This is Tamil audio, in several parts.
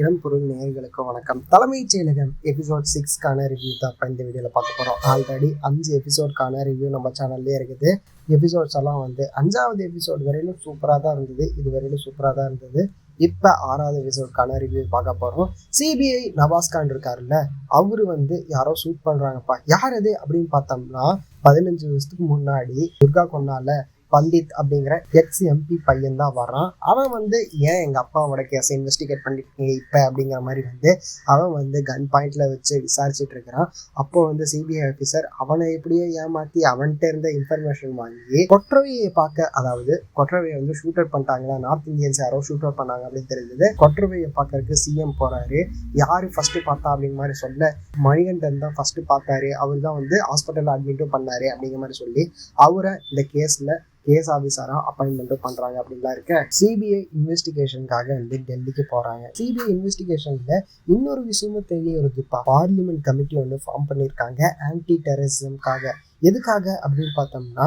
இடம்பொருள் நேயர்களுக்கு வணக்கம். தலைமைச் செயலகம் எபிசோட் சிக்ஸ்க்கான ரிவ்யூ தான் இப்போ இந்த வீடியோவில் பார்க்க போகிறோம் ஆல்ரெடி அஞ்சு எபிசோட்கான ரிவ்யூ நம்ம சேனல்லே இருக்குது. எபிசோட்ஸ் எல்லாம் வந்து அஞ்சாவது எபிசோட் வரையிலும் சூப்பராக தான் இருந்தது. இது வரையிலும் சூப்பராக தான் இருந்தது. இப்போ ஆறாவது எபிசோட்கான ரிவ்யூ பார்க்க போகிறோம் சிபிஐ நவாஸ்கான் இருக்காருல்ல அவரு வந்து யாரோ ஷூட் பண்ணுறாங்கப்பா யார் அது அப்படின்னு பார்த்தோம்னா பதினஞ்சு வருஷத்துக்கு முன்னாடி துர்கா கொன்னால பண்டித் அப்படிங்கிற எக்ஸ் எம்பி பையன் தான் வரான் அவன் வந்து ஏன் எங்கள் அப்பாவோட கேஸை இன்வெஸ்டிகேட் பண்ணிருக்கீங்க இப்போ அப்படிங்கிற மாதிரி வந்து அவன் வந்து கன் பாயிண்ட்ல வச்சு விசாரிச்சுட்டு இருக்கிறான். அப்போ வந்து சிபிஐ ஆஃபீஸர் அவனை எப்படியோ ஏமாத்தி அவன்கிட்ட இருந்த இன்ஃபர்மேஷன் வாங்கி கொற்றவையை பார்க்க அதாவது கொற்றவையை வந்து ஷூட் அவுட் பண்ணிட்டாங்களா நார்த் இந்தியன்ஸ் யாரோ ஷூட் அவுட் பண்ணாங்க அப்படின்னு தெரிஞ்சது. கொற்றவையை பார்க்கறதுக்கு சிஎம் போறாரு. யாரு ஃபர்ஸ்ட் பார்த்தா அப்படிங்கிற மாதிரி சொல்ல மணிகண்டன் தான் ஃபர்ஸ்ட் பார்த்தாரு. அவர் தான் வந்து ஹாஸ்பிட்டல் அட்மிட்டும் பண்ணாரு அப்படிங்கிற மாதிரி சொல்லி அவரை இந்த கேஸ்ல கேஸ் ஆஃபீஸராக அப்பாயின்மெண்ட்டும் பண்ணுறாங்க அப்படின்லாம் இருக்க. சிபிஐ இன்வெஸ்டிகேஷனுக்காக வந்து டெல்லிக்கு போகிறாங்க சிபிஐ இன்வெஸ்டிகேஷனில் இன்னொரு விஷயமும் தெரிய வருதுப்பா பார்லிமெண்ட் கமிட்டி ஒன்று ஃபார்ம் பண்ணியிருக்காங்க ஆன்டி டெரரிசம்காக எதுக்காக அப்படின்னு பார்த்தோம்னா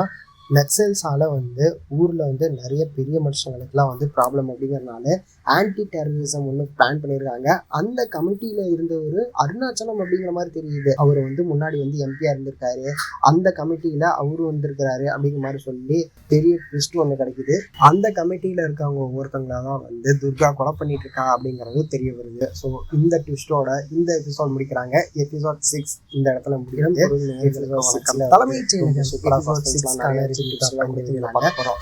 நக்சல்ஸால வந்து ஊரில் வந்து நிறைய பெரிய மனுஷங்களுக்குலாம் வந்து ப்ராப்ளம் அப்படிங்கிறனால ஆன்டி டெரரிசம் ஒன்று பிளான் பண்ணியிருக்காங்க அந்த கமிட்டியில் இருந்த ஒரு அருணாச்சலம் அப்படிங்கிற மாதிரி தெரியுது. அவர் வந்து முன்னாடி வந்து எம்பியாக இருந்திருக்காரு. அந்த கமிட்டியில் அவரும் வந்திருக்கிறாரு அப்படிங்கிற மாதிரி சொல்லி பெரிய ட்விஸ்ட் ஒன்று கிடைக்குது. அந்த கமிட்டியில் இருக்கவங்க ஒவ்வொருத்தங்களா தான் வந்து துர்கா கொலை பண்ணிட்டு இருக்கா அப்படிங்கிறது தெரிய வருது. ஸோ இந்த ட்விஸ்டோட இந்த எபிசோட் முடிக்கிறாங்க. எபிசோட் சிக்ஸ் இந்த இடத்துல முடிக்கிறது தலைமைச் செயலகம். சூப்பராக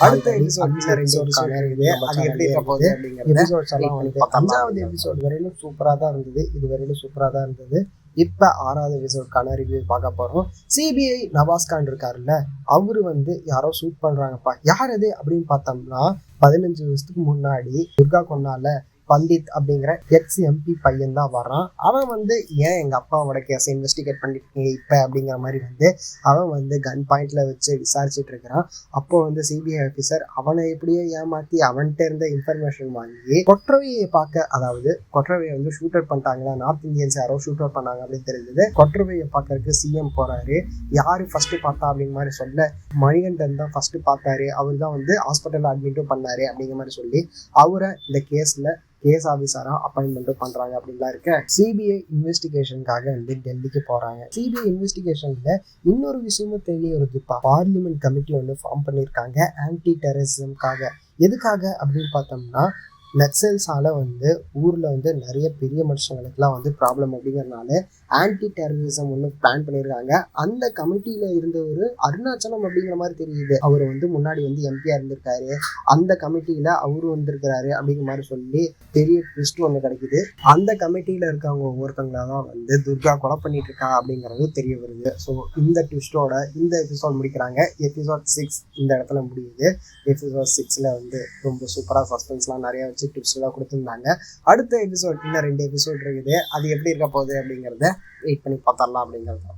அடுத்த எபிசோட்ல ரெண்டு இருக்குது அது எப்படி இருக்க போகுது எபிசோட்ஸ் எல்லாம் வந்து அஞ்சாவது எபிசோட் வரையிலும் சூப்பரா தான் இருந்தது. இது வரையிலும் சூப்பரா தான் இருந்தது. இப்ப ஆறாவது எபிசோட்கான ரிவ்யூ பார்க்க போறோம். சிபிஐ நவாஸ்கான் இருக்காருல்ல. அவரு வந்து யாரோ ஷூட் பண்றாங்கப்பா. யார் அது அப்படின்னு பார்த்தோம்னா பதினஞ்சு வருஷத்துக்கு முன்னாடி துர்கா கொன்னால பண்டித் அப்படிங்கிற எக்ஸ் எம்பி பையன் தான் வரான் அவன் வந்து ஏன் எங்கள் அப்பாவோட கேஸை இன்வெஸ்டிகேட் பண்ணிருக்கீங்க இப்போ அப்படிங்கிற மாதிரி வந்து அவன் வந்து கன் பாயிண்ட்ல வச்சு விசாரிச்சுட்டு இருக்கிறான். அப்போ வந்து சிபிஐ ஆஃபீஸர் அவனை எப்படியோ ஏமாத்தி அவன்கிட்ட இருந்த இன்ஃபர்மேஷன் வாங்கி கொற்றவையை பார்க்க அதாவது கொற்றவையை வந்து ஷூட் அவுட் பண்ணிட்டாங்களா? நார்த் இந்தியன்ஸ் யாரோ ஷூட் அவுட் பண்ணாங்க அப்படின்னு தெரிஞ்சது. கொற்றவையை பார்க்கறதுக்கு சிஎம் போறாரு. யாரு ஃபர்ஸ்ட் பார்த்தா அப்படிங்கிற மாதிரி சொல்ல மணிகண்டன் தான் ஃபர்ஸ்ட் பார்த்தாரு. அவர் தான் வந்து ஹாஸ்பிட்டல் அட்மிட்டும் பண்ணாரு அப்படிங்கிற மாதிரி சொல்லி அவரை இந்த கேஸ்ல கேஸ் ஆஃபீஸராக அப்பாயின்மெண்ட்டும் பண்ணுறாங்க அப்படின்லாம் இருக்க. சிபிஐ இன்வெஸ்டிகேஷனுக்காக வந்து டெல்லிக்கு போகிறாங்க சிபிஐ இன்வெஸ்டிகேஷனில் இன்னொரு விஷயமும் தெரிய வருதுப்பா பார்லிமெண்ட் கமிட்டி ஒன்று ஃபார்ம் பண்ணியிருக்காங்க ஆன்டி டெரரிசம்காக எதுக்காக அப்படின்னு பார்த்தோம்னா நக்சல்ஸால வந்து ஊரில் வந்து நிறைய பெரிய மனுஷங்களுக்குலாம் வந்து ப்ராப்ளம் அப்படிங்கிறனால ஆன்டி டெரரிசம் ஒன்று பிளான் பண்ணியிருக்காங்க அந்த கமிட்டியில் இருந்த ஒரு அருணாச்சலம் அப்படிங்கிற மாதிரி தெரியுது. அவர் வந்து முன்னாடி வந்து எம்பியாக இருந்திருக்காரு. அந்த கமிட்டியில் அவரும் வந்திருக்கிறாரு அப்படிங்கிற மாதிரி சொல்லி பெரிய ட்விஸ்ட் ஒன்று கிடைக்குது. அந்த கமிட்டியில் இருக்கவங்க ஒவ்வொருத்தங்களா தான் வந்து துர்கா கொலை பண்ணிட்டு இருக்கா அப்படிங்கிறது தெரிய வருது. ஸோ இந்த ட்விஸ்டோட இந்த எபிசோட் முடிக்கிறாங்க. எபிசோட் சிக்ஸ் இந்த இடத்துல முடியுது. எபிசோட் சிக்ஸில் வந்து ரொம்ப சூப்பராக சஸ்பென்ஸ்லாம் நிறைய வச்சு டிப்ஸ்லாம் கொடுத்துருந்தாங்க. அடுத்த எபிசோட் இன்னும் ரெண்டு எபிசோட் இருக்குது. அது எப்படி இருக்க போகுது அப்படிங்கிறத வெயிட் பண்ணி பார்த்தரலாம் அப்படிங்கிறது